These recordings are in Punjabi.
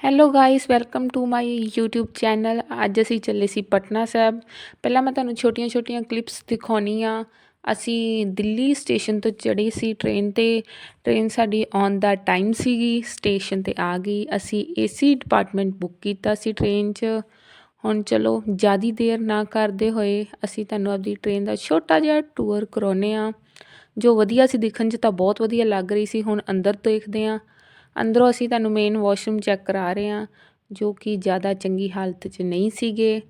Hello guys welcome to my YouTube channel ਅੱਜ ਅਸੀਂ ਚੱਲੇ ਸੀ ਪਟਨਾ ਸਾਹਿਬ। ਪਹਿਲਾਂ ਮੈਂ ਤੁਹਾਨੂੰ ਛੋਟੀਆਂ-ਛੋਟੀਆਂ ਕਲਿੱਪਸ ਦਿਖਾਉਣੀ ਆ ਅਸੀਂ ਦਿੱਲੀ ਸਟੇਸ਼ਨ ਤੋਂ ਚੜ੍ਹੇ ਸੀ ਟ੍ਰੇਨ ਤੇ। ਟ੍ਰੇਨ ਸਾਡੀ ਔਨ ਦਾ ਟਾਈਮ ਸੀਗੀ ਸਟੇਸ਼ਨ ਤੇ ਆ ਗਈ। ਅਸੀਂ ਏਸੀ ਡਿਪਾਰਟਮੈਂਟ ਬੁੱਕ ਕੀਤਾ ਸੀ ਟ੍ਰੇਨ 'ਚ। ਹੁਣ ਚਲੋ, ਜ਼ਿਆਦੀ ਦੇਰ ਨਾ ਕਰਦੇ ਹੋਏ ਅਸੀਂ ਤੁਹਾਨੂੰ ਆਪਦੀ ਟ੍ਰੇਨ ਦਾ ਛੋਟਾ ਜਿਹਾ ਟੂਰ ਕਰਾਉਨੇ ਆ ਜੋ ਵਧੀਆ ਸੀ ਦਿਖਣ 'ਚ ਤਾਂ ਬਹੁਤ ਵਧੀਆ ਲੱਗ ਰਹੀ ਸੀ। ਹੁਣ ਅੰਦਰ ਦੇਖਦੇ ਆ ਅੰਦਰੋਂ ਅਸੀਂ ਤੁਹਾਨੂੰ ਮੇਨ ਵਾਸ਼ਰੂਮ ਚੈੱਕ ਕਰਾ ਰਹੇ ਹਾਂ, ਜੋ ਕਿ ਜ਼ਿਆਦਾ ਚੰਗੀ ਹਾਲਤ 'ਚ ਨਹੀਂ ਸੀਗੇ।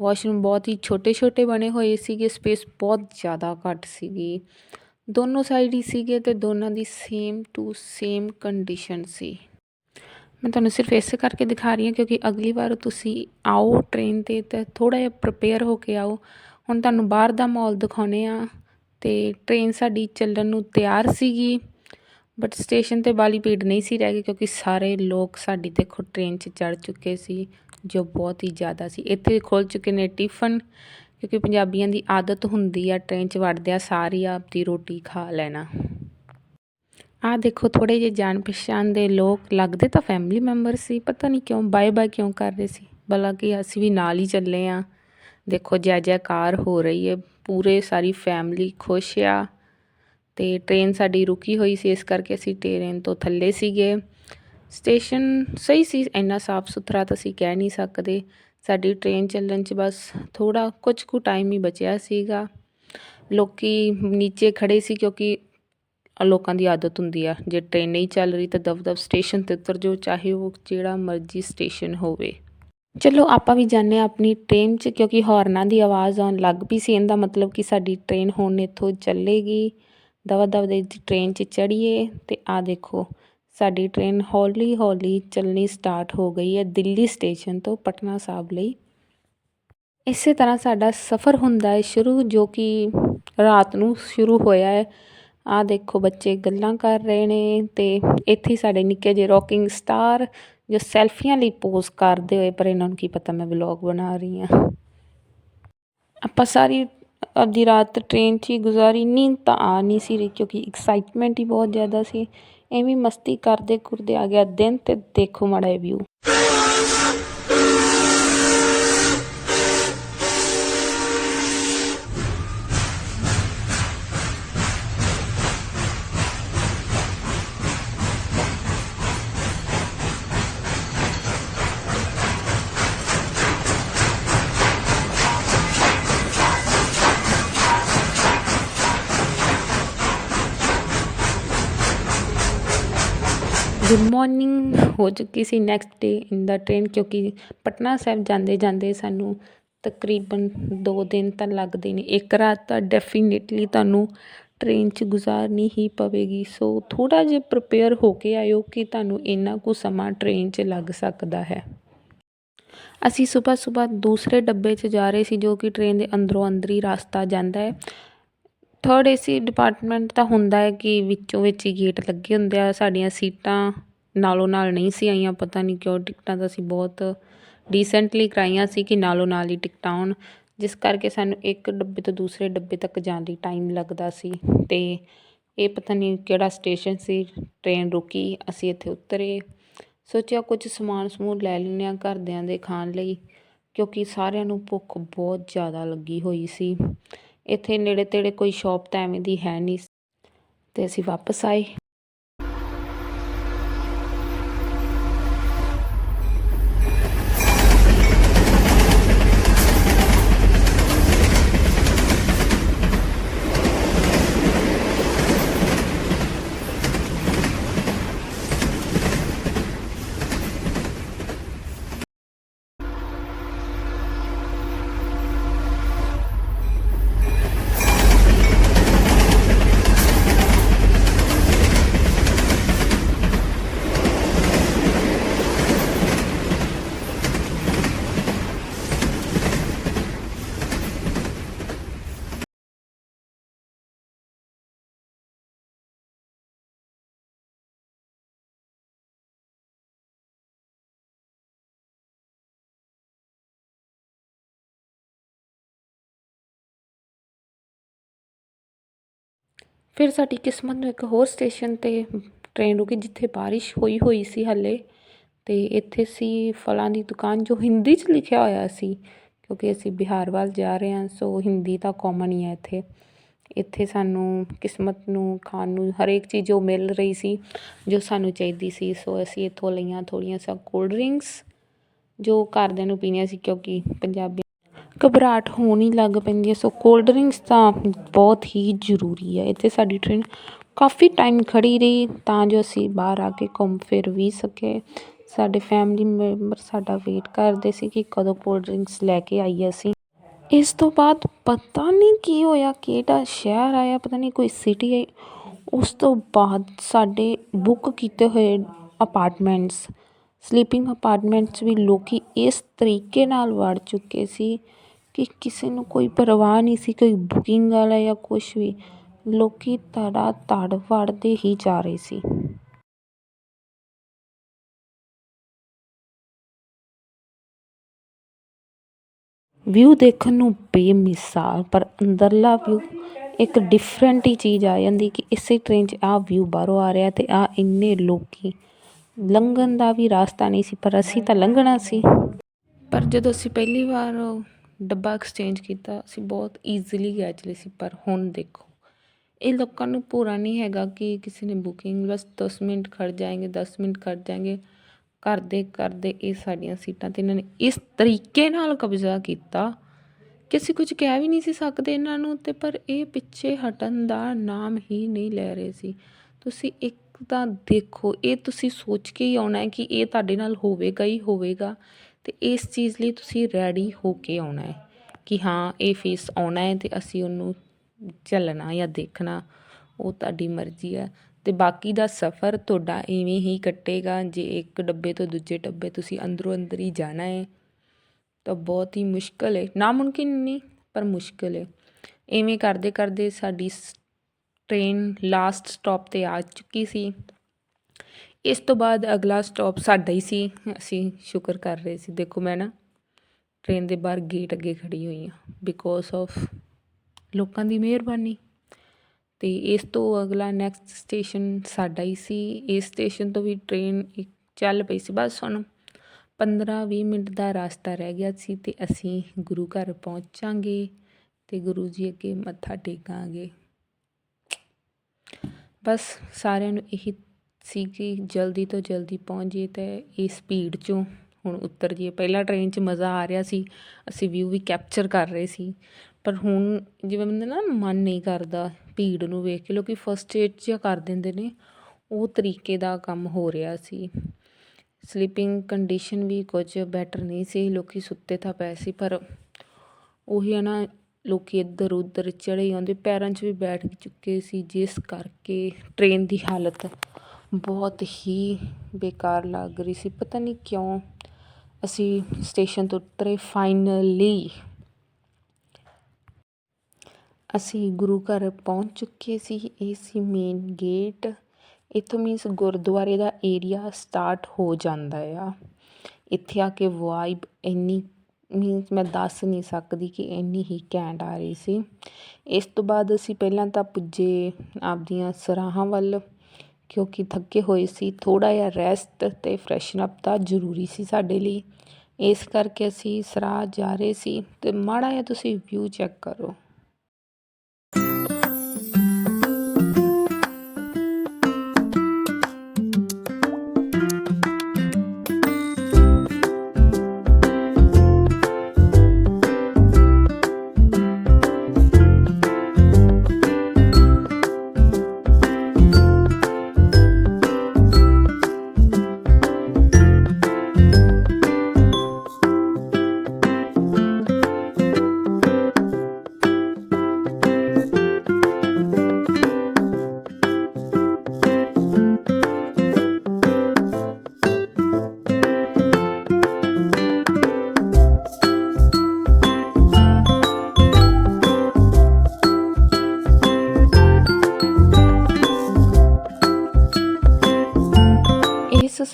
ਵਾਸ਼ਰੂਮ ਬਹੁਤ ਹੀ ਛੋਟੇ ਛੋਟੇ ਬਣੇ ਹੋਏ ਸੀਗੇ ਸਪੇਸ ਬਹੁਤ ਜ਼ਿਆਦਾ ਘੱਟ ਸੀਗੀ। ਦੋਨੋਂ ਸਾਈਡ ਹੀ ਸੀਗੇ ਤੇ ਦੋਨਾਂ ਦੀ ਸੇਮ ਟੂ ਸੇਮ ਕੰਡੀਸ਼ਨ ਸੀ। ਮੈਂ ਤੁਹਾਨੂੰ ਸਿਰਫ ਇਸ ਕਰਕੇ ਦਿਖਾ ਰਹੀ ਹਾਂ ਕਿਉਂਕਿ ਅਗਲੀ ਵਾਰ ਤੁਸੀਂ ਆਓ ਟ੍ਰੇਨ ਤੇ ਤਾਂ ਥੋੜਾ ਜਿਹਾ ਪ੍ਰਪੇਅਰ ਹੋ ਕੇ ਆਓ। ਹੁਣ ਤੁਹਾਨੂੰ ਬਾਹਰ ਦਾ ਮਾਹੌਲ ਦਿਖਾਉਨੇ ਆ ਤੇ ਟ੍ਰੇਨ ਸਾਡੀ ਚੱਲਣ ਨੂੰ ਤਿਆਰ ਸੀਗੀ। ਬਟ ਸਟੇਸ਼ਨ ਤੇ ਬਾਲੀ ਭੀੜ ਨਹੀਂ ਸੀ ਰਹਿ ਗਈ ਕਿਉਂਕਿ ਸਾਰੇ ਲੋਕ ਸਾਡੀ ਦੇਖੋ ਟ੍ਰੇਨ 'ਚ ਚੜ ਚੁੱਕੇ ਸੀ, ਜੋ ਬਹੁਤ ਹੀ ਜ਼ਿਆਦਾ ਸੀ। ਇੱਥੇ ਖੁੱਲ ਚੁੱਕੇ ਨੇ ਟਿਫਨ ਕਿਉਂਕਿ ਪੰਜਾਬੀਆਂ ਦੀ ਆਦਤ ਹੁੰਦੀ ਆ ਟ੍ਰੇਨ 'ਚ ਵੜਦਿਆਂ ਸਾਰੀ ਆਪਦੀ ਰੋਟੀ ਖਾ ਲੈਣਾ। ਆ ਦੇਖੋ ਥੋੜੇ ਜਿਹੇ ਜਾਣ ਪਛਾਣ ਦੇ ਲੋਕ, ਲੱਗਦੇ ਤਾਂ ਫੈਮਿਲੀ ਮੈਂਬਰ ਸੀ, ਪਤਾ ਨਹੀਂ ਕਿਉਂ, ਬਾਏ ਬਾਏ ਕਿਉਂ ਕਰ ਰਹੇ ਸੀ। ਬਲਾ ਕਿ ਅਸੀਂ ਵੀ ਨਾਲ ਹੀ ਚੱਲੇ ਆ। ਦੇਖੋ, ਜੈ ਜੈਕਾਰ ਹੋ ਰਹੀ ਹੈ ਪੂਰੇ ਸਾਰੀ ਫੈਮਿਲੀ ਖੁਸ਼ ਆ। ਤੇ ਟ੍ਰੇਨ ਸਾਡੀ ਰੁਕੀ ਹੋਈ ਸੀ, ਇਸ ਕਰਕੇ ਅਸੀਂ ਟ੍ਰੇਨ ਤੋਂ ਥੱਲੇ ਸੀਗੇ। ਸਟੇਸ਼ਨ ਸਹੀ ਸੀ, ਇੰਨਾ ਸਾਫ਼ ਸੁਥਰਾ ਤਾਂ ਅਸੀਂ ਕਹਿ ਨਹੀਂ ਸਕਦੇ। ਸਾਡੀ ਟ੍ਰੇਨ ਚੱਲਣ 'ਚ ਬਸ ਥੋੜਾ ਕੁਝ ਕੁ ਟਾਈਮ ਹੀ ਬਚਿਆ ਸੀਗਾ। ਲੋਕੀ ਨੀਚੇ ਖੜੇ ਸੀ ਕਿਉਂਕਿ ਲੋਕਾਂ ਦੀ ਆਦਤ ਹੁੰਦੀ ਆ। ਜੇ ਟ੍ਰੇਨ ਨਹੀਂ ਚੱਲ ਰਹੀ ਤਾਂ ਦਬ ਸਟੇਸ਼ਨ ਤੇ ਉਤਰ ਜੋ ਚਾਹੇ ਉਹ ਜਿਹੜਾ ਮਰਜ਼ੀ ਸਟੇਸ਼ਨ ਹੋਵੇ। ਚਲੋ, ਆਪਾਂ ਵੀ ਜਾਣੇ ਆਪਣੀ ਟ੍ਰੇਨ 'ਚ ਕਿਉਂਕਿ ਹਾਰਨਾਂ ਦੀ ਆਵਾਜ਼ ਆਉਣ ਲੱਗ ਪਈ ਸੀ। ਇਹਦਾ ਮਤਲਬ ਕਿ ਸਾਡੀ ਟ੍ਰੇਨ ਹੁਣ ਇੱਥੋਂ ਚੱਲੇਗੀ। ਦਵਾ ਦਵ ਦੇ ਟ੍ਰੇਨ 'ਚ ਚੜ੍ਹੀਏ ਅਤੇ ਆਹ ਦੇਖੋ, ਸਾਡੀ ਟ੍ਰੇਨ ਹੌਲੀ ਹੌਲੀ ਚੱਲਣੀ ਸਟਾਰਟ ਹੋ ਗਈ ਹੈ ਦਿੱਲੀ ਸਟੇਸ਼ਨ ਤੋਂ ਪਟਨਾ ਸਾਹਿਬ ਲਈ। ਇਸੇ ਤਰ੍ਹਾਂ ਸਾਡਾ ਸਫ਼ਰ ਹੁੰਦਾ ਹੈ ਸ਼ੁਰੂ, ਜੋ ਕਿ ਰਾਤ ਨੂੰ ਸ਼ੁਰੂ ਹੋਇਆ ਹੈ। ਆਹ ਦੇਖੋ, ਬੱਚੇ ਗੱਲਾਂ ਕਰ ਰਹੇ ਨੇ ਅਤੇ ਇੱਥੇ ਸਾਡੇ ਨਿੱਕੇ ਜਿਹੇ ਰੌਕਿੰਗ ਸਟਾਰ ਜੋ ਸੈਲਫੀਆਂ ਲਈ ਪੋਜ਼ ਕਰਦੇ ਹੋਏ, ਪਰ ਇਹਨਾਂ ਨੂੰ ਕੀ ਪਤਾ ਮੈਂ ਵਲੌਗ ਬਣਾ ਰਹੀ ਹਾਂ। ਆਪਾਂ ਸਾਰੀ ਅੱਧੀ ਰਾਤ ਟ੍ਰੇਨ 'ਚ ਹੀ ਗੁਜ਼ਾਰੀ, ਨੀਂਦ ਤਾਂ ਆ ਨਹੀਂ ਸੀ ਰਹੀ ਕਿਉਂਕਿ ਐਕਸਾਈਟਮੈਂਟ ਹੀ ਬਹੁਤ ਜ਼ਿਆਦਾ ਸੀ। ਐਵੇਂ ਮਸਤੀ ਕਰਦੇ ਕੁਰਦੇ ਆ ਗਿਆ ਦਿਨ ਅਤੇ ਦੇਖੋ ਮਾੜਾ ਵਿਊ ਗੁੱਡ ਮੋਰਨਿੰਗ ਹੋ ਚੁੱਕੀ ਸੀ ਨੈਕਸਟ ਡੇ ਇਨ ਦਾ ਟ੍ਰੇਨ ਕਿਉਂਕਿ ਪਟਨਾ ਸਾਹਿਬ ਜਾਂਦੇ ਜਾਂਦੇ ਸਾਨੂੰ ਤਕਰੀਬਨ 2 ਦਿਨ ਤਾਂ ਲੱਗਦੇ ਨੇ। ਇੱਕ ਰਾਤ ਤਾਂ ਡੈਫੀਨੇਟਲੀ ਤੁਹਾਨੂੰ ਟ੍ਰੇਨ 'ਚ ਗੁਜ਼ਾਰਨੀ ਹੀ ਪਵੇਗੀ। ਸੋ ਥੋੜ੍ਹਾ ਜਿਹਾ ਪ੍ਰਪੇਅਰ ਹੋ ਕੇ ਆਇਓ ਕਿ ਤੁਹਾਨੂੰ ਇੰਨਾ ਕੁ ਸਮਾਂ ਟ੍ਰੇਨ 'ਚ ਲੱਗ ਸਕਦਾ ਹੈ। ਅਸੀਂ ਸਵੇਰ ਸਵੇਰ ਦੂਸਰੇ ਡੱਬੇ 'ਚ ਜਾ ਰਹੇ ਸੀ ਜੋ ਕਿ ਟ੍ਰੇਨ ਦੇ ਅੰਦਰੋਂ ਅੰਦਰੀ ਰਸਤਾ ਜਾਂਦਾ ਹੈ। ਥਰਡ ਏਸੀ ਡਿਪਾਰਟਮੈਂਟ ਤਾਂ ਹੁੰਦਾ ਹੈ ਕਿ ਵਿੱਚੋਂ ਵਿੱਚ ਹੀ ਗੇਟ ਲੱਗੇ ਹੁੰਦੇ ਆ, ਸਾਡੀਆਂ ਸੀਟਾਂ ਨਾਲੋਂ ਨਾਲ ਨਹੀਂ ਸੀ ਆਈਆਂ, ਪਤਾ ਨਹੀਂ ਕਿਉਂ ਟਿਕਟਾਂ ਤਾਂ ਅਸੀਂ ਬਹੁਤ ਡੀਸੈਂਟਲੀ ਕਰਵਾਈਆਂ ਸੀ ਕਿ ਨਾਲੋਂ ਨਾਲ ਹੀ ਟਿਕਟਾਂ ਆਉਣ ਜਿਸ ਕਰਕੇ ਸਾਨੂੰ ਇੱਕ ਡੱਬੇ ਤੋਂ ਦੂਸਰੇ ਡੱਬੇ ਤੱਕ ਜਾਣ ਲਈ ਟਾਈਮ ਲੱਗਦਾ ਸੀ ਅਤੇ ਇਹ ਪਤਾ ਨਹੀਂ ਕਿਹੜਾ ਸਟੇਸ਼ਨ ਸੀ ਟ੍ਰੇਨ ਰੁਕੀ, ਅਸੀਂ ਇੱਥੇ ਉਤਰੇ। ਸੋਚਿਆ ਕੁਝ ਸਮਾਨ ਸਮੂਨ ਲੈ ਲੈਂਦੇ ਹਾਂ ਘਰਦਿਆਂ ਦੇ ਖਾਣ ਲਈ, ਕਿਉਂਕਿ ਸਾਰਿਆਂ ਨੂੰ ਭੁੱਖ ਬਹੁਤ ਜ਼ਿਆਦਾ ਲੱਗੀ ਹੋਈ ਸੀ। ਇੱਥੇ ਨੇੜੇ ਤੇੜੇ ਕੋਈ ਸ਼ੋਪ ਤਾਂ ਐਵੇਂ ਦੀ ਹੈ ਨਹੀਂ। ਅਤੇ ਅਸੀਂ ਵਾਪਸ ਆਏ। ਫਿਰ ਸਾਡੀ ਕਿਸਮਤ ਨੂੰ ਇੱਕ ਹੋਰ ਸਟੇਸ਼ਨ 'ਤੇ ਟ੍ਰੇਨ ਰੁਕੀ ਜਿੱਥੇ ਬਾਰਿਸ਼ ਹੋਈ ਹੋਈ ਸੀ ਹਾਲੇ। ਅਤੇ ਇੱਥੇ ਸੀ ਫਲਾਂ ਦੀ ਦੁਕਾਨ ਜੋ ਹਿੰਦੀ 'ਚ ਲਿਖਿਆ ਹੋਇਆ ਸੀ, ਕਿਉਂਕਿ ਅਸੀਂ ਬਿਹਾਰ ਵੱਲ ਜਾ ਰਹੇ ਹਾਂ, ਸੋ ਹਿੰਦੀ ਤਾਂ ਕੋਮਨ ਹੀ ਹੈ ਇੱਥੇ। ਇੱਥੇ ਸਾਨੂੰ ਕਿਸਮਤ ਨੂੰ, ਖਾਣ ਨੂੰ ਹਰੇਕ ਚੀਜ਼ ਜੋ ਮਿਲ ਰਹੀ ਸੀ, ਜੋ ਸਾਨੂੰ ਚਾਹੀਦੀ ਸੀ, ਸੋ ਅਸੀਂ ਇੱਥੋਂ ਲਈਆਂ ਥੋੜ੍ਹੀਆਂ ਸਾ ਕੋਲਡ ਡਰਿੰਕਸ ਜੋ ਘਰਦਿਆਂ ਨੂੰ ਪੀਣੀਆਂ ਸੀ, ਕਿਉਂਕਿ ਪੰਜਾਬੀ ਘਬਰਾਹਟ ਹੋਣ ਹੀ ਲੱਗ ਪੈਂਦੀ ਹੈ। ਸੋ ਕੋਲਡ ਡਰਿੰਕਸ ਤਾਂ ਬਹੁਤ ਹੀ ਜ਼ਰੂਰੀ ਹੈ। ਇੱਥੇ ਸਾਡੀ ਟ੍ਰੇਨ ਕਾਫੀ ਟਾਈਮ ਖੜ੍ਹੀ ਰਹੀ ਤਾਂ ਜੋ ਅਸੀਂ ਬਾਹਰ ਆ ਕੇ ਘੁੰਮ ਫਿਰ ਵੀ ਸਕੇ ਸਾਡੇ ਫੈਮਿਲੀ ਮੈਂਬਰ ਸਾਡਾ ਵੇਟ ਕਰਦੇ ਸੀ ਕਿ ਕਦੋਂ ਕੋਲਡ ਡਰਿੰਕਸ ਲੈ ਕੇ ਆਈਏ ਅਸੀਂ। ਇਸ ਤੋਂ ਬਾਅਦ ਪਤਾ ਨਹੀਂ ਕੀ ਹੋਇਆ, ਕਿਹੜਾ ਸ਼ਹਿਰ ਆਇਆ, ਪਤਾ ਨਹੀਂ ਕੋਈ ਸਿਟੀ ਆਈ। ਉਸ ਤੋਂ ਬਾਅਦ ਸਾਡੇ ਬੁੱਕ ਕੀਤੇ ਹੋਏ ਅਪਾਰਟਮੈਂਟਸ ਸਲੀਪਿੰਗ ਅਪਾਰਟਮੈਂਟਸ ਵੀ ਲੋਕੀ ਇਸ ਤਰੀਕੇ ਨਾਲ ਵੜ ਚੁੱਕੇ ਸੀ ਕਿ ਕਿਸੇ ਨੂੰ ਕੋਈ ਪਰਵਾਹ ਨਹੀਂ ਸੀ, ਕੋਈ ਬੁਕਿੰਗ ਵਾਲਾ ਜਾਂ ਕੁਛ ਵੀ। ਲੋਕ ਧੜਾ ਧੜ ਵੜਦੇ ਹੀ ਜਾ ਰਹੇ ਸੀ। ਵਿਊ ਦੇਖਣ ਨੂੰ ਬੇਮਿਸਾਲ, ਪਰ ਅੰਦਰਲਾ ਵਿਊ ਇੱਕ ਡਿਫਰੈਂਟ ਹੀ ਚੀਜ਼ ਆ ਜਾਂਦੀ ਕਿ ਇਸੇ ਟ੍ਰੇਨ 'ਚ ਆਹ ਵਿਊ ਬਾਹਰੋਂ ਆ ਰਿਹਾ ਅਤੇ ਆਹ ਇੰਨੇ ਲੋਕ। ਲੰਘਣ ਦਾ ਵੀ ਰਸਤਾ ਨਹੀਂ ਸੀ, ਪਰ ਅਸੀਂ ਤਾਂ ਲੰਘਣਾ ਸੀ। ਪਰ ਜਦੋਂ ਅਸੀਂ ਪਹਿਲੀ ਵਾਰ ਡੱਬਾ ਐਕਸਚੇਂਜ ਕੀਤਾ, ਅਸੀਂ ਬਹੁਤ ਈਜ਼ੀਲੀ ਗਏ ਚਲੇ ਸੀ ਪਰ ਹੁਣ ਦੇਖੋ। ਇਹ ਲੋਕਾਂ ਨੂੰ ਪੂਰਾ ਨਹੀਂ ਹੈਗਾ ਕਿ ਕਿਸੇ ਨੇ ਬੁਕਿੰਗ ਬਸ 10 ਮਿੰਟ ਖੜ ਜਾਏਗੇ 10 ਮਿੰਟ ਖੜ ਜਾਏਗੇ। ਕਰਦੇ ਕਰਦੇ ਇਹ ਸਾਡੀਆਂ ਸੀਟਾਂ 'ਤੇ ਇਹਨਾਂ ਨੇ ਇਸ ਤਰੀਕੇ ਨਾਲ ਕਬਜ਼ਾ ਕੀਤਾ ਕਿ ਅਸੀਂ ਕੁਝ ਕਹਿ ਵੀ ਨਹੀਂ ਸੀ ਸਕਦੇ ਇਹਨਾਂ ਨੂੰ ਤੇ ਪਰ ਇਹ ਪਿੱਛੇ ਹਟਣ ਦਾ ਨਾਮ ਹੀ ਨਹੀਂ ਲੈ ਰਹੇ ਸੀ। ਤੁਸੀਂ ਇੱਕ ਤਾਂ ਦੇਖੋ, ਇਹ ਤੁਸੀਂ ਸੋਚ ਕੇ ਹੀ ਆਉਣਾ ਹੈ ਕਿ ਇਹ ਤੁਹਾਡੇ ਨਾਲ ਹੋਵੇਗਾ ਹੀ ਹੋਵੇਗਾ। ਤੇ ਇਸ ਚੀਜ਼ ਲਈ ਤੁਸੀਂ ਰੈਡੀ ਹੋ ਕੇ ਆਉਣਾ ਹੈ ਕਿ ਹਾਂ, ਇਹ ਫੇਸ ਆਉਣਾ ਹੈ ਤੇ ਅਸੀਂ ਉਹਨੂੰ ਚੱਲਣਾ ਜਾਂ ਦੇਖਣਾ, ਉਹ ਤੁਹਾਡੀ ਮਰਜ਼ੀ ਹੈ। ਤੇ ਬਾਕੀ ਦਾ ਸਫ਼ਰ ਤੁਹਾਡਾ ਇਵੇਂ ਹੀ ਕੱਟੇਗਾ, ਜੇ ਇੱਕ ਡੱਬੇ ਤੋਂ ਦੂਜੇ ਡੱਬੇ ਤੁਸੀਂ ਅੰਦਰੋਂ ਅੰਦਰ ਹੀ ਜਾਣਾ ਹੈ, ਤਾਂ ਬਹੁਤ ਹੀ ਮੁਸ਼ਕਲ ਹੈ। ਨਾਮੁਮਕਿਨ ਨਹੀਂ, ਪਰ ਮੁਸ਼ਕਲ ਹੈ। ਇਵੇਂ ਕਰਦੇ ਕਰਦੇ ਸਾਡੀ ਟ੍ਰੇਨ ਲਾਸਟ ਸਟਾਪ 'ਤੇ ਆ ਚੁੱਕੀ ਸੀ। ਇਸ ਤੋਂ ਬਾਅਦ ਅਗਲਾ ਸਟਾਪ ਸਾਡਾ ਹੀ ਸੀ। ਅਸੀਂ ਸ਼ੁਕਰ ਕਰ ਰਹੇ ਸੀ। ਦੇਖੋ ਮੈਂ ਨਾ ਟ੍ਰੇਨ ਦੇ ਬਾਹਰ ਗੇਟ ਅੱਗੇ ਖੜੀ ਹੋਈ ਹਾਂ। ਬਿਕੋਜ਼ ਆਫ ਲੋਕਾਂ ਦੀ ਮਿਹਰਬਾਨੀ। ਤੇ ਇਸ ਤੋਂ ਅਗਲਾ ਨੈਕਸਟ ਸਟੇਸ਼ਨ ਸਾਡਾ ਹੀ ਸੀ। ਇਸ ਸਟੇਸ਼ਨ ਤੋਂ ਵੀ ਟ੍ਰੇਨ ਇੱਕ ਚੱਲ ਪਈ ਸੀ। ਬਸ ਹੁਣ 15-20 ਮਿੰਟ ਦਾ ਰਸਤਾ ਰਹਿ ਗਿਆ ਸੀ ਤੇ ਅਸੀਂ ਗੁਰੂ ਘਰ ਪਹੁੰਚਾਂਗੇ ਤੇ ਗੁਰੂ ਜੀ ਅੱਗੇ ਮੱਥਾ ਟੇਕਾਂਗੇ। ਬਸ ਸਾਰਿਆਂ ਨੂੰ ਇਹੀ ਸੀ ਕਿ ਜਲਦੀ ਤੋਂ ਜਲਦੀ ਪਹੁੰਚ ਜਾਈਏ ਤੇ ਇਸ ਭੀੜ 'ਚੋਂ ਹੁਣ ਉਤਰ ਜਾਈਏ। ਪਹਿਲਾਂ ਟ੍ਰੇਨ 'ਚ ਮਜ਼ਾ ਆ ਰਿਹਾ ਸੀ, ਅਸੀਂ ਵਿਊ ਵੀ ਕੈਪਚਰ ਕਰ ਰਹੇ ਸੀ। ਪਰ ਹੁਣ ਜਿਵੇਂ ਬੰਦੇ ਨਾ ਮਨ ਨਹੀਂ ਕਰਦਾ ਭੀੜ ਨੂੰ ਵੇਖ ਕੇ, ਲੋਕ ਫਸਟ ਏਡ ਜਿਹਾ ਕਰ ਦਿੰਦੇ ਨੇ, ਉਹ ਤਰੀਕੇ ਦਾ ਕੰਮ ਹੋ ਰਿਹਾ ਸੀ। ਸਲੀਪਿੰਗ ਕੰਡੀਸ਼ਨ ਵੀ ਕੁਝ ਬੈਟਰ ਨਹੀਂ ਸੀ, ਲੋਕੀ ਸੁੱਤੇ ਤਾਂ ਪਏ ਸੀ, ਪਰ ਉਹੀ ਹੈ ਨਾ, ਲੋਕੀ ਇੱਧਰ ਉੱਧਰ ਚੜੇ ਆਉਂਦੇ ਪੈਰਾਂ 'ਚ ਵੀ ਬੈਠ ਚੁੱਕੇ ਸੀ, ਜਿਸ ਕਰਕੇ ਟ੍ਰੇਨ ਦੀ ਹਾਲਤ ਬਹੁਤ ਹੀ ਬੇਕਾਰ ਲੱਗ ਰਹੀ ਸੀ। ਪਤਾ ਨਹੀਂ ਕਿਉਂ ਅਸੀਂ ਸਟੇਸ਼ਨ ਤੋਂ ਉਤਰੇ ਫਾਈਨਲੀ ਅਸੀਂ ਗੁਰੂ ਘਰ ਪਹੁੰਚ ਚੁੱਕੇ ਸੀ। ਇਹ ਸੀ ਮੇਨ ਗੇਟ ਇੱਥੋਂ ਮੀਨਸ ਗੁਰਦੁਆਰੇ ਦਾ ਏਰੀਆ ਸਟਾਰਟ ਹੋ ਜਾਂਦਾ ਆ। ਇੱਥੇ ਆ ਕੇ ਵਾਈਬ ਇੰਨੀ ਮੀਨਸ ਮੈਂ ਦੱਸ ਨਹੀਂ ਸਕਦੀ ਕਿ ਇੰਨੀ ਹੀ ਘੈਂਟ ਆ ਰਹੀ ਸੀ। ਇਸ ਤੋਂ ਬਾਅਦ ਅਸੀਂ ਪਹਿਲਾਂ ਤਾਂ ਪੁੱਜੇ ਆਪਦੀਆਂ ਸਰਾਹਾਂ ਵੱਲ। ਕਿਉਂਕਿ ਥੱਕੇ ਹੋਏ ਸੀ, ਥੋੜ੍ਹਾ ਜਿਹਾ ਰੈਸਟ ਅਤੇ ਫਰੈਸ਼ਨ ਅਪ ਤਾਂ ਜ਼ਰੂਰੀ ਸੀ ਸਾਡੇ ਲਈ। ਇਸ ਕਰਕੇ ਅਸੀਂ ਸਰਾਹ ਜਾ ਰਹੇ ਸੀ ਅਤੇ ਮਾੜਾ ਜਿਹਾ ਤੁਸੀਂ ਵਿਊ ਚੈੱਕ ਕਰੋ।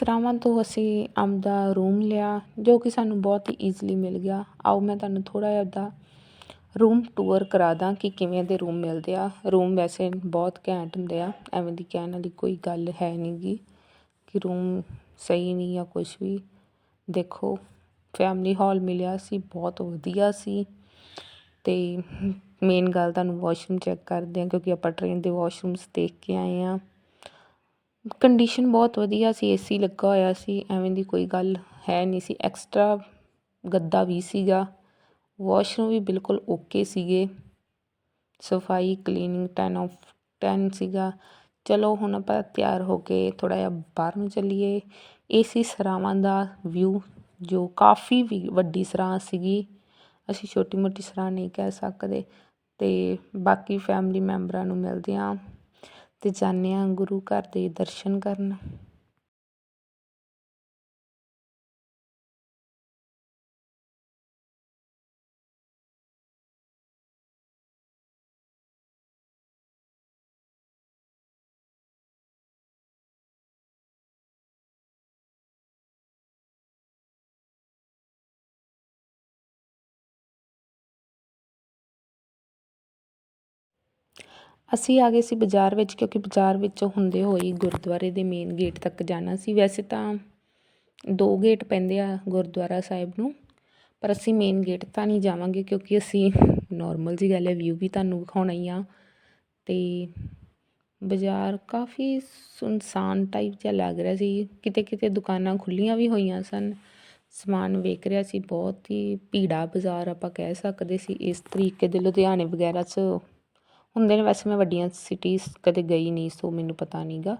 ਸਰਾਵਾਂ ਤੋਂ ਅਸੀਂ ਆਪਦਾ ਰੂਮ ਲਿਆ, ਜੋ ਕਿ ਸਾਨੂੰ ਬਹੁਤ ਹੀ ਈਜ਼ੀਲੀ ਮਿਲ ਗਿਆ। ਆਓ ਮੈਂ ਤੁਹਾਨੂੰ ਥੋੜ੍ਹਾ ਜਿਹਾ ਆਪਦਾ ਰੂਮ ਟੂਰ ਕਰਾ ਦਾਂ ਕਿ ਕਿਵੇਂ ਦੇ ਰੂਮ ਮਿਲਦੇ ਆ। ਰੂਮ ਵੈਸੇ ਬਹੁਤ ਘੈਂਟ ਹੁੰਦੇ ਆ, ਐਵੇਂ ਦੀ ਕਹਿਣ ਵਾਲੀ ਕੋਈ ਗੱਲ ਹੈ ਨਹੀਂ ਗੀ ਕਿ ਰੂਮ ਸਹੀ ਨਹੀਂ ਜਾਂ ਕੁਝ ਵੀ। ਦੇਖੋ ਫੈਮਿਲੀ ਹਾਲ ਮਿਲਿਆ ਸੀ, ਬਹੁਤ ਵਧੀਆ ਸੀ। ਅਤੇ ਮੇਨ ਗੱਲ ਤੁਹਾਨੂੰ ਵਾਸ਼ਰੂਮ ਚੈੱਕ ਕਰਦੇ ਆ ਕਿਉਂਕਿ ਆਪਾਂ ਟ੍ਰੇਨ ਦੇ ਵਾਸ਼ਰੂਮਸ ਦੇਖ ਕੇ ਆਏ ਹਾਂ। ਕੰਡੀਸ਼ਨ ਬਹੁਤ ਵਧੀਆ ਸੀ ਏ ਸੀ ਲੱਗਾ ਹੋਇਆ ਸੀ, ਐਵੇਂ ਦੀ ਕੋਈ ਗੱਲ ਹੈ ਨਹੀਂ ਸੀ। ਐਕਸਟਰਾ ਗੱਦਾ ਵੀ ਸੀਗਾ ਵਾਸ਼ਰੂਮ ਵੀ ਬਿਲਕੁਲ ਓਕੇ ਸੀਗੇ। ਸਫ਼ਾਈ ਕਲੀਨਿੰਗ ਟੈਨ ਆਫ ਟੈਨ ਸੀਗਾ। ਚਲੋ ਹੁਣ ਆਪਾਂ ਤਿਆਰ ਹੋ ਕੇ ਥੋੜਾ ਜਿਹਾ ਬਾਹਰ ਨੂੰ ਚੱਲੀਏ। ਏ ਸੀ ਸਰਾਵਾਂ ਦਾ ਵਿਊ ਜੋ ਕਾਫੀ ਵੀ ਵੱਡੀ ਸਰਾਂ ਸੀਗੀ, ਅਸੀਂ ਛੋਟੀ ਮੋਟੀ ਸਰਾਂ ਨਹੀਂ ਕਹਿ ਸਕਦੇ। ਤੇ ਬਾਕੀ ਫੈਮਿਲੀ ਮੈਂਬਰਾਂ ਨੂੰ ਮਿਲਦੇ ਆ ਅਤੇ ਜਾਂਦੇ ਹਾਂ ਗੁਰੂ ਘਰ ਦੇ ਦਰਸ਼ਨ ਕਰਨ। ਅਸੀਂ ਆ ਗਏ ਸੀ ਬਾਜ਼ਾਰ ਵਿੱਚ ਕਿਉਂਕਿ ਬਾਜ਼ਾਰ ਵਿੱਚੋਂ ਹੁੰਦੇ ਹੋਏ ਗੁਰਦੁਆਰੇ ਦੇ ਮੇਨ ਗੇਟ ਤੱਕ ਜਾਣਾ ਸੀ। ਵੈਸੇ ਤਾਂ ਦੋ ਗੇਟ ਪੈਂਦੇ ਆ ਗੁਰਦੁਆਰਾ ਸਾਹਿਬ ਨੂੰ, ਪਰ ਅਸੀਂ ਮੇਨ ਗੇਟ ਤਾਂ ਨਹੀਂ ਜਾਵਾਂਗੇ ਕਿਉਂਕਿ ਅਸੀਂ ਨਾਰਮਲ ਜੀ ਗੱਲ ਹੈ ਵਿਊ ਵੀ ਤੁਹਾਨੂੰ ਵਿਖਾਉਣਾ ਹੀ ਆ। ਤੇ ਬਾਜ਼ਾਰ ਕਾਫੀ ਸੁਨਸਾਨ ਟਾਈਪ ਜਿਹਾ ਲੱਗ ਰਿਹਾ ਸੀ। ਕਿਤੇ ਕਿਤੇ ਦੁਕਾਨਾਂ ਖੁੱਲੀਆਂ ਵੀ ਹੋਈਆਂ ਸਨ। ਸਮਾਨ ਵੇਖ ਰਿਹਾ ਸੀ, ਬਹੁਤ ਹੀ ਭੀੜਾ ਬਾਜ਼ਾਰ ਆਪਾਂ ਕਹਿ ਸਕਦੇ ਸੀ। ਇਸ ਤਰੀਕੇ ਦੇ ਲੁਧਿਆਣੇ ਵਗੈਰਾ 'ਚ ਹੁੰਦੇ ਨੇ, ਵੈਸੇ ਮੈਂ ਵੱਡੀਆਂ ਸਿਟੀਜ਼ ਕਦੇ ਗਈ ਨਹੀਂ ਸੋ ਮੈਨੂੰ ਪਤਾ ਨਹੀਂਗਾ।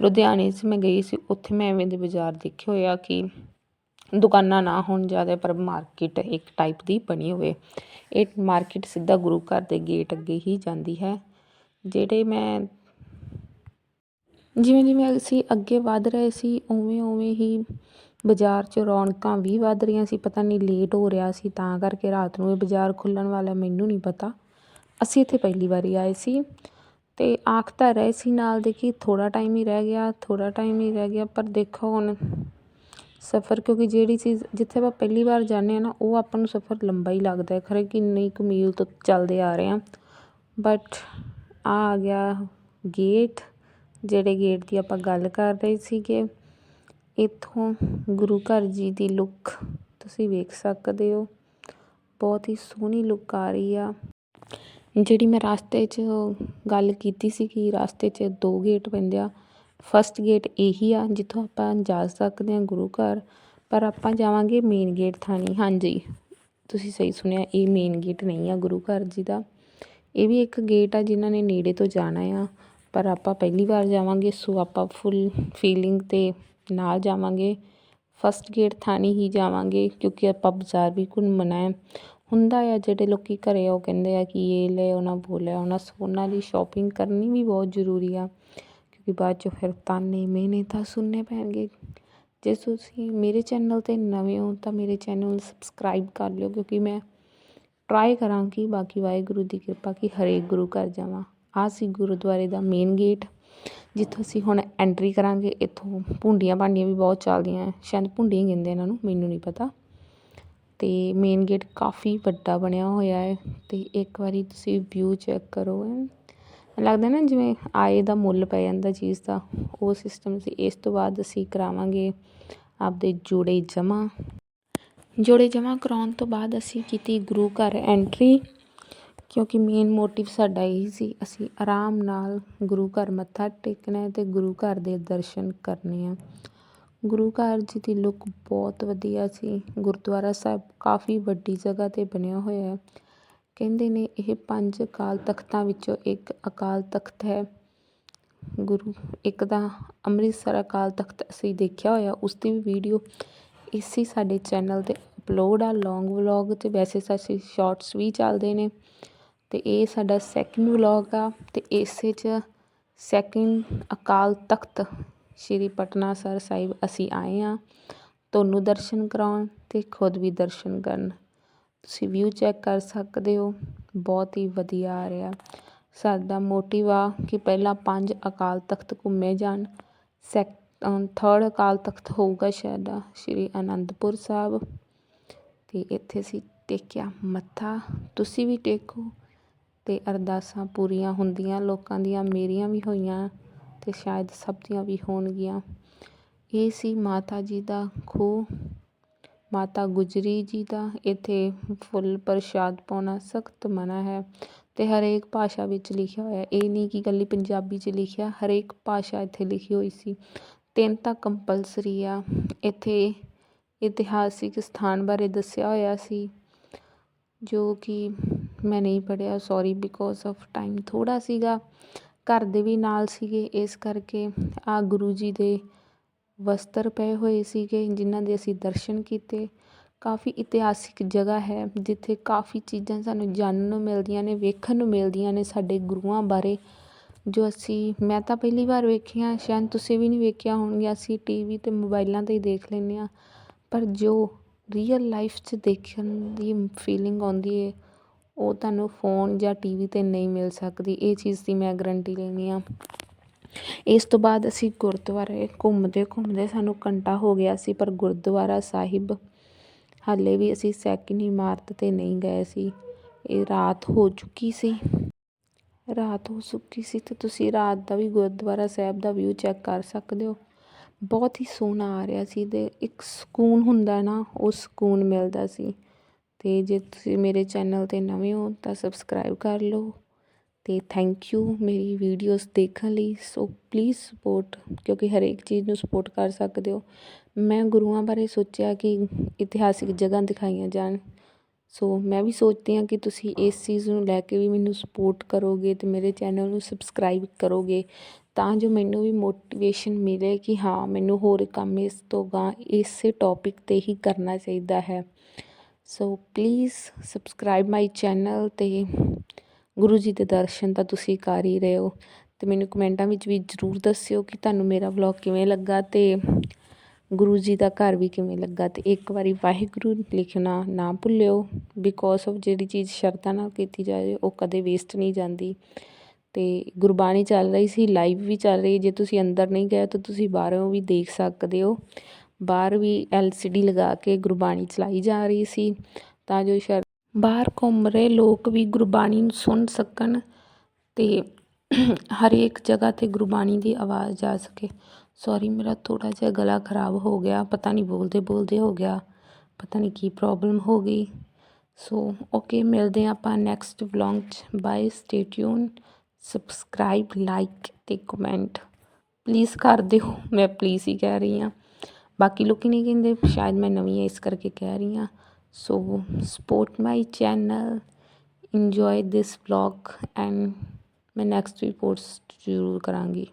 ਲੁਧਿਆਣੇ 'ਚ ਮੈਂ ਗਈ ਸੀ, ਉੱਥੇ ਮੈਂ ਐਵੇਂ ਦੇ ਬਾਜ਼ਾਰ ਦੇਖੇ ਹੋਏ ਆ ਕਿ ਦੁਕਾਨਾਂ ਨਾ ਹੋਣ ਜ਼ਿਆਦਾ, ਪਰ ਮਾਰਕੀਟ ਇੱਕ ਟਾਈਪ ਦੀ ਬਣੀ ਹੋਵੇ। ਇਹ ਮਾਰਕੀਟ ਸਿੱਧਾ ਗੁਰੂ ਘਰ ਦੇ ਗੇਟ ਅੱਗੇ ਹੀ ਜਾਂਦੀ ਹੈ, ਜਿਹੜੇ ਮੈਂ ਜਿਵੇਂ ਜਿਵੇਂ ਅਸੀਂ ਅੱਗੇ ਵਧ ਰਹੇ ਸੀ ਉਵੇਂ ਉਵੇਂ ਹੀ ਬਾਜ਼ਾਰ 'ਚ ਰੌਣਕਾਂ ਵੀ ਵੱਧ ਰਹੀਆਂ ਸੀ। ਪਤਾ ਨਹੀਂ ਲੇਟ ਹੋ ਰਿਹਾ ਸੀ, ਤਾਂ ਕਰਕੇ ਰਾਤ ਨੂੰ ਇਹ ਬਾਜ਼ਾਰ ਖੁੱਲਣ ਵਾਲਾ ਮੈਨੂੰ ਨਹੀਂ ਪਤਾ। ਅਸੀਂ ਇੱਥੇ ਪਹਿਲੀ ਵਾਰੀ ਆਏ ਸੀ ਅਤੇ ਆਖ ਤਾਂ ਰਹੇ ਸੀ ਨਾਲ ਦੇ ਕਿ ਥੋੜ੍ਹਾ ਟਾਈਮ ਹੀ ਰਹਿ ਗਿਆ, ਥੋੜ੍ਹਾ ਟਾਈਮ ਹੀ ਰਹਿ ਗਿਆ, ਪਰ ਦੇਖੋ ਹੁਣ ਸਫ਼ਰ ਕਿਉਂਕਿ ਜਿਹੜੀ ਚੀਜ਼ ਜਿੱਥੇ ਆਪਾਂ ਪਹਿਲੀ ਵਾਰ ਜਾਂਦੇ ਹਾਂ ਨਾ, ਉਹ ਆਪਾਂ ਨੂੰ ਸਫ਼ਰ ਲੰਬਾ ਹੀ ਲੱਗਦਾ ਖਰੇ ਕਿੰਨੀ ਕੁ ਮੀਲ ਤੋਂ ਚੱਲਦੇ ਆ ਰਹੇ ਹਾਂ। ਬਟ ਆ ਆ ਗਿਆ ਗੇਟ ਜਿਹੜੇ ਗੇਟ ਦੀ ਆਪਾਂ ਗੱਲ ਕਰ ਰਹੇ ਸੀਗੇ, ਇੱਥੋਂ ਗੁਰੂ ਘਰ ਜੀ ਦੀ ਲੁੱਕ ਤੁਸੀਂ ਵੇਖ ਸਕਦੇ ਹੋ। ਬਹੁਤ ਹੀ ਸੋਹਣੀ ਲੁੱਕ ਆ ਰਹੀ ਆ। ਜਿਹੜੀ ਮੈਂ ਰਸਤੇ 'ਚ ਗੱਲ ਕੀਤੀ ਸੀ ਕਿ ਰਸਤੇ 'ਚ ਦੋ ਗੇਟ ਪੈਂਦੇ ਆ। ਫਸਟ ਗੇਟ ਇਹੀ ਆ, ਜਿੱਥੋਂ ਆਪਾਂ ਜਾ ਸਕਦੇ ਹਾਂ ਗੁਰੂ ਘਰ, ਪਰ ਆਪਾਂ ਜਾਵਾਂਗੇ ਮੇਨ ਗੇਟ ਥਾਣੀ। ਹਾਂਜੀ, ਤੁਸੀਂ ਸਹੀ ਸੁਣਿਆ, ਇਹ ਮੇਨ ਗੇਟ ਨਹੀਂ ਆ ਗੁਰੂ ਘਰ ਜੀ ਦਾ। ਇਹ ਵੀ ਇੱਕ ਗੇਟ ਆ ਜਿਨ੍ਹਾਂ ਨੇ ਨੇੜੇ ਤੋਂ ਜਾਣਾ ਆ, ਪਰ ਆਪਾਂ ਪਹਿਲੀ ਵਾਰ ਜਾਵਾਂਗੇ ਸੋ ਆਪਾਂ ਫੁੱਲ ਫੀਲਿੰਗ ਤੇ ਨਾਲ ਜਾਵਾਂਗੇ। ਫਸਟ ਗੇਟ ਥਾਣੀ ਹੀ ਜਾਵਾਂਗੇ, ਕਿਉਂਕਿ ਆਪਾਂ ਬਾਜ਼ਾਰ ਵੀ ਘੁੰਮਣਾ ਹੈ। ਹੁੰਦਾ ਆ ਜਿਹੜੇ ਲੋਕੀ ਘਰੇ ਉਹ ਕਹਿੰਦੇ ਆ ਕਿ ਇਹ ਲੈ ਉਹਨਾਂ ਬੋਲਿਆ ਉਹਨਾਂ ਸੋਨਾ ਦੀ ਸ਼ੋਪਿੰਗ ਕਰਨੀ ਵੀ ਬਹੁਤ ਜ਼ਰੂਰੀ ਆ, ਕਿਉਂਕਿ ਬਾਅਦ 'ਚੋਂ ਫਿਰ ਤਾਨੇ ਮਿਹਣੇ ਤਾਂ ਸੁਣਨੇ ਪੈਣਗੇ। ਜੇ ਤੁਸੀਂ ਮੇਰੇ ਚੈਨਲ 'ਤੇ ਨਵੇਂ ਹੋ, ਤਾਂ ਮੇਰੇ ਚੈਨਲ ਨੂੰ ਸਬਸਕ੍ਰਾਈਬ ਕਰ ਲਿਓ, ਕਿਉਂਕਿ ਮੈਂ ਟਰਾਈ ਕਰਾਂਗੀ। ਬਾਕੀ ਵਾਹਿਗੁਰੂ ਦੀ ਕਿਰਪਾ ਕਿ ਹਰੇਕ ਗੁਰੂ ਘਰ ਜਾਵਾਂ। ਆਹ ਸੀ ਗੁਰਦੁਆਰੇ ਦਾ ਮੇਨ ਗੇਟ ਜਿੱਥੋਂ ਅਸੀਂ ਹੁਣ ਐਂਟਰੀ ਕਰਾਂਗੇ। ਇੱਥੋਂ ਭੁੰਡੀਆਂ ਭਾਂਡੀਆਂ ਵੀ ਬਹੁਤ ਚੱਲਦੀਆਂ ਸ਼ਾਇਦ ਭੁੰਡੀਆਂ ਕਹਿੰਦੇ ਇਹਨਾਂ ਨੂੰ, ਮੈਨੂੰ ਨਹੀਂ ਪਤਾ। ਅਤੇ ਮੇਨ ਗੇਟ ਕਾਫੀ ਵੱਡਾ ਬਣਿਆ ਹੋਇਆ ਹੈ ਅਤੇ ਇੱਕ ਵਾਰੀ ਤੁਸੀਂ ਵਿਊ ਚੈੱਕ ਕਰੋ। ਲੱਗਦਾ ਨਾ ਜਿਵੇਂ ਆਏ ਦਾ ਮੁੱਲ ਪੈ ਜਾਂਦਾ ਚੀਜ਼ ਦਾ, ਉਹ ਸਿਸਟਮ ਸੀ ਇਸ ਤੋਂ ਬਾਅਦ ਅਸੀਂ ਕਰਾਵਾਂਗੇ ਆਪਦੇ ਜੋੜੇ ਜਮਾ ਜੋੜੇ ਜਮਾ ਕਰਾਉਣ ਤੋਂ ਬਾਅਦ ਅਸੀਂ ਕੀਤੀ ਗੁਰੂ ਘਰ ਐਂਟਰੀ ਕਿਉਂਕਿ ਮੇਨ ਮੋਟਿਵ ਸਾਡਾ ਇਹੀ ਸੀ, ਅਸੀਂ ਆਰਾਮ ਨਾਲ ਗੁਰੂ ਘਰ ਮੱਥਾ ਟੇਕਣਾ ਤੇ ਗੁਰੂ ਘਰ ਦੇ ਦਰਸ਼ਨ ਕਰਨੇ ਆ। ਗੁਰੂ ਘਰ ਜੀ ਦੀ ਲੁੱਕ ਬਹੁਤ ਵਧੀਆ ਸੀ। ਗੁਰਦੁਆਰਾ ਸਾਹਿਬ ਕਾਫੀ ਵੱਡੀ ਜਗ੍ਹਾ 'ਤੇ ਬਣਿਆ ਹੋਇਆ ਹੈ। ਕਹਿੰਦੇ ਨੇ ਇਹ ਪੰਜ ਅਕਾਲ ਤਖਤਾਂ ਵਿੱਚੋਂ ਇੱਕ ਅਕਾਲ ਤਖਤ ਹੈ। ਗੁਰੂ ਇੱਕ ਦਾ ਅੰਮ੍ਰਿਤਸਰ ਅਕਾਲ ਤਖਤ ਅਸੀਂ ਦੇਖਿਆ ਹੋਇਆ, ਉਸ ਦੀ ਵੀ ਵੀਡੀਓ ਇਸੇ ਸਾਡੇ ਚੈਨਲ 'ਤੇ ਅਪਲੋਡ ਆ। ਲੌਂਗ ਵਲੌਗ 'ਤੇ ਵੈਸੇ ਸਾਸੀ ਸ਼ਾਰਟਸ ਵੀ ਚੱਲਦੇ ਨੇ ਤੇ ਇਹ ਸਾਡਾ ਸੈਕਿੰਡ ਵਲੌਗ ਆ ਤੇ ਇਸੇ 'ਚ ਸੈਕਿੰਡ ਅਕਾਲ ਤਖਤ ਸ਼੍ਰੀ ਪਟਨਾ ਸਰ ਸਾਹਿਬ ਅਸੀਂ ਆਏ ਹਾਂ, ਤੁਹਾਨੂੰ ਦਰਸ਼ਨ ਕਰਾਉਣ ਅਤੇ ਖੁਦ ਵੀ ਦਰਸ਼ਨ ਕਰਨ। ਤੁਸੀਂ ਵਿਊ ਚੈੱਕ ਕਰ ਸਕਦੇ ਹੋ, ਬਹੁਤ ਹੀ ਵਧੀਆ ਆ ਰਿਹਾ। ਸਾਡਾ ਮੋਟਿਵ ਆ ਕਿ ਪਹਿਲਾਂ ਪੰਜ ਅਕਾਲ ਤਖਤ ਘੁੰਮੇ ਜਾਣ ਸੈਕ ਥਰਡ ਅਕਾਲ ਤਖਤ ਹੋਊਗਾ ਸ਼ਾਇਦ ਸ਼੍ਰੀ ਅਨੰਦਪੁਰ ਸਾਹਿਬ। ਅਤੇ ਇੱਥੇ ਅਸੀਂ ਟੇਕਿਆ ਮੱਥਾ, ਤੁਸੀਂ ਵੀ ਟੇਕੋ ਅਤੇ ਅਰਦਾਸਾਂ ਪੂਰੀਆਂ ਹੁੰਦੀਆਂ, ਲੋਕਾਂ ਦੀਆਂ ਮੇਰੀਆਂ ਵੀ ਹੋਈਆਂ। ਤੇ ਸ਼ਾਇਦ ਸਬਜ਼ੀਆਂ ਵੀ ਹੋਣਗੀਆਂ। ਇਹ ਸੀ ਮਾਤਾ ਜੀ ਦਾ ਖੂਹ। ਮਾਤਾ ਗੁਜਰੀ ਜੀ ਦਾ ਇੱਥੇ ਫੁੱਲ ਪ੍ਰਸ਼ਾਦ ਪਾਉਣਾ ਸਖਤ ਮਨਾ ਹੈ ਅਤੇ ਹਰੇਕ ਭਾਸ਼ਾ ਵਿੱਚ ਲਿਖਿਆ ਹੋਇਆ ਇਹ ਨਹੀਂ ਕਿ ਇਕੱਲੀ ਪੰਜਾਬੀ 'ਚ ਲਿਖਿਆ, ਹਰੇਕ ਭਾਸ਼ਾ ਇੱਥੇ ਲਿਖੀ ਹੋਈ ਸੀ। ਤਿੰਨ ਤਾਂ ਕੰਪਲਸਰੀ ਆ। ਇੱਥੇ ਇਤਿਹਾਸਿਕ ਸਥਾਨ ਬਾਰੇ ਦੱਸਿਆ ਹੋਇਆ ਸੀ, ਜੋ ਕਿ ਮੈਂ ਨਹੀਂ ਪੜ੍ਹਿਆ ਸੋਰੀ ਬਿਕੋਜ਼ ਆਫ ਟਾਈਮ ਥੋੜ੍ਹਾ ਸੀਗਾ। ਘਰ ਦੇ ਵੀ ਨਾਲ ਸੀਗੇ, ਇਸ ਕਰਕੇ ਆਹ ਗੁਰੂ ਜੀ ਦੇ ਵਸਤਰ ਪਏ ਹੋਏ ਸੀਗੇ, ਜਿਨ੍ਹਾਂ ਦੇ ਅਸੀਂ ਦਰਸ਼ਨ ਕੀਤੇ। ਕਾਫੀ ਇਤਿਹਾਸਿਕ ਜਗ੍ਹਾ ਹੈ, ਜਿੱਥੇ ਕਾਫੀ ਚੀਜ਼ਾਂ ਸਾਨੂੰ ਜਾਣਨ ਨੂੰ ਮਿਲਦੀਆਂ ਨੇ, ਵੇਖਣ ਨੂੰ ਮਿਲਦੀਆਂ ਨੇ ਸਾਡੇ ਗੁਰੂਆਂ ਬਾਰੇ। ਜੋ ਅਸੀਂ, ਮੈਂ ਤਾਂ ਪਹਿਲੀ ਵਾਰ ਵੇਖੀਆਂ, ਸ਼ਾਇਦ ਤੁਸੀਂ ਵੀ ਨਹੀਂ ਵੇਖਿਆ ਹੋਣਗੀਆਂ, ਅਸੀਂ ਟੀ ਵੀ ਅਤੇ ਮੋਬਾਈਲਾਂ 'ਤੇ ਹੀ ਦੇਖ ਲੈਂਦੇ ਹਾਂ। ਪਰ ਜੋ ਰੀਅਲ ਲਾਈਫ 'ਚ ਦੇਖਣ ਦੀ ਫੀਲਿੰਗ ਆਉਂਦੀ ਹੈ ਉਹ ਤੁਹਾਨੂੰ ਫੋਨ ਜਾਂ ਟੀ ਵੀ 'ਤੇ ਨਹੀਂ ਮਿਲ ਸਕਦੀ। ਇਹ ਚੀਜ਼ ਦੀ ਮੈਂ ਗਰੰਟੀ ਲੈਂਦੀ ਹਾਂ। ਇਸ ਤੋਂ ਬਾਅਦ ਅਸੀਂ ਗੁਰਦੁਆਰੇ ਘੁੰਮਦੇ ਘੁੰਮਦੇ ਸਾਨੂੰ ਘੰਟਾ ਹੋ ਗਿਆ ਸੀ, ਪਰ ਗੁਰਦੁਆਰਾ ਸਾਹਿਬ ਹਾਲੇ ਵੀ ਅਸੀਂ ਸੈਕਿੰਡ ਇਮਾਰਤ 'ਤੇ ਨਹੀਂ ਗਏ ਸੀ। ਇਹ ਰਾਤ ਹੋ ਚੁੱਕੀ ਸੀ। ਰਾਤ ਹੋ ਚੁੱਕੀ ਸੀ ਤੇ ਤੁਸੀਂ ਰਾਤ ਦਾ ਵੀ ਗੁਰਦੁਆਰਾ ਸਾਹਿਬ ਦਾ ਵਿਊ ਚੈੱਕ ਕਰ ਸਕਦੇ ਹੋ। ਬਹੁਤ ਹੀ ਸੋਹਣਾ ਆ ਰਿਹਾ ਸੀ ਅਤੇ ਇੱਕ ਸਕੂਨ ਹੁੰਦਾ ਨਾ, ਉਹ ਸਕੂਨ ਮਿਲਦਾ ਸੀ। ਅਤੇ ਜੇ ਤੁਸੀਂ ਮੇਰੇ ਚੈਨਲ 'ਤੇ ਨਵੇਂ ਹੋ ਤਾਂ ਸਬਸਕ੍ਰਾਈਬ ਕਰ ਲਓ ਅਤੇ ਥੈਂਕ ਯੂ ਮੇਰੀ ਵੀਡੀਓਜ਼ ਦੇਖਣ ਲਈ। ਸੋ ਪਲੀਜ਼ ਸਪੋਰਟ ਕਿਉਂਕਿ ਹਰੇਕ ਚੀਜ਼ ਨੂੰ ਸਪੋਰਟ ਕਰ ਸਕਦੇ ਹੋ। ਮੈਂ ਗੁਰੂਆਂ ਬਾਰੇ ਸੋਚਿਆ ਕਿ ਇਤਿਹਾਸਿਕ ਜਗ੍ਹਾ ਦਿਖਾਈਆਂ ਜਾਣ। ਸੋ ਮੈਂ ਵੀ ਸੋਚਦੀ ਹਾਂ ਕਿ ਤੁਸੀਂ ਇਸ ਚੀਜ਼ ਨੂੰ ਲੈ ਕੇ ਵੀ ਮੈਨੂੰ ਸਪੋਰਟ ਕਰੋਗੇ ਅਤੇ ਮੇਰੇ ਚੈਨਲ ਨੂੰ ਸਬਸਕ੍ਰਾਈਬ ਕਰੋਗੇ ਤਾਂ ਜੋ ਮੈਨੂੰ ਵੀ ਮੋਟੀਵੇਸ਼ਨ ਮਿਲੇ ਕਿ ਹਾਂ, ਮੈਨੂੰ ਹੋਰ ਕੰਮ ਇਸ ਤੋਂ ਅਗਾਂਹ ਇਸੇ ਟੋਪਿਕ 'ਤੇ ਹੀ ਕਰਨਾ ਚਾਹੀਦਾ ਹੈ। So please subscribe my channel ਅਤੇ ਗੁਰੂ ਜੀ ਦੇ ਦਰਸ਼ਨ ਤਾਂ ਤੁਸੀਂ ਕਰ ਹੀ ਰਹੇ ਹੋ। ਅਤੇ ਮੈਨੂੰ ਕਮੈਂਟਾਂ ਵਿੱਚ ਵੀ ਜ਼ਰੂਰ ਦੱਸਿਓ ਕਿ ਤੁਹਾਨੂੰ ਮੇਰਾ ਵਲੌਗ ਕਿਵੇਂ ਲੱਗਾ ਅਤੇ ਗੁਰੂ ਜੀ ਦਾ ਘਰ ਵੀ ਕਿਵੇਂ ਲੱਗਾ। ਅਤੇ ਇੱਕ ਵਾਰੀ ਵਾਹਿਗੁਰੂ ਲਿਖਣਾ ਨਾ ਭੁੱਲਿਓ ਬਿਕੋਜ਼ ਆਫ ਜਿਹੜੀ ਚੀਜ਼ ਸ਼ਰਤਾਂ ਨਾਲ ਕੀਤੀ ਜਾਵੇ ਉਹ ਕਦੇ ਵੇਸਟ ਨਹੀਂ ਜਾਂਦੀ। ਤੇ ਗੁਰਬਾਣੀ ਚੱਲ ਰਹੀ ਸੀ ਲਾਈਵ ਵੀ ਚੱਲ ਰਹੀ ਜੇ ਤੁਸੀਂ ਅੰਦਰ ਨਹੀਂ ਗਏ ਤਾਂ ਤੁਸੀਂ ਬਾਹਰੋਂ ਵੀ ਦੇਖ ਸਕਦੇ ਹੋ। ਬਾਹਰ ਵੀ ਐਲਸੀਡੀ ਲਗਾ ਕੇ ਗੁਰਬਾਣੀ ਚਲਾਈ ਜਾ ਰਹੀ ਸੀ, ਤਾਂ ਜੋ ਸ਼ਰ, ਬਾਹਰ ਘੁੰਮ ਰਹੇ ਲੋਕ ਵੀ ਗੁਰਬਾਣੀ ਨੂੰ ਸੁਣ ਸਕਣ ਤੇ ਹਰੇਕ ਜਗ੍ਹਾ ਤੇ ਗੁਰਬਾਣੀ ਦੀ ਆਵਾਜ਼ ਜਾ ਸਕੇ। ਸੌਰੀ ਮੇਰਾ ਥੋੜਾ ਜਿਹਾ ਗਲਾ ਖਰਾਬ ਹੋ ਗਿਆ, ਪਤਾ ਨਹੀਂ ਬੋਲਦੇ ਬੋਲਦੇ ਹੋ ਗਿਆ, ਪਤਾ ਨਹੀਂ ਕੀ ਪ੍ਰੋਬਲਮ ਹੋ ਗਈ। ਸੋ ਓਕੇ ਮਿਲਦੇ ਆਪਾਂ ਨੈਕਸਟ ਵਲੌਗ 'ਚ। Bye stay tune subscribe like ਤੇ ਕਮੈਂਟ ਪਲੀਜ਼ ਕਰ ਦਿਓ, ਮੈਂ ਪਲੀਜ਼ ਹੀ ਕਹਿ ਰਹੀ ਹਾਂ। ਬਾਕੀ ਲੋਕੀ ਨਹੀਂ ਕਹਿੰਦੇ ਸ਼ਾਇਦ ਮੈਂ ਨਵੀਂ ਹਾਂ ਇਸ ਕਰਕੇ ਕਹਿ ਰਹੀ ਹਾਂ so support my channel enjoy this vlog and ਮੈਂ ਨੈਕਸਟ ਵੀ ਪੋਸਟ ਜ਼ਰੂਰ ਕਰਾਂਗੀ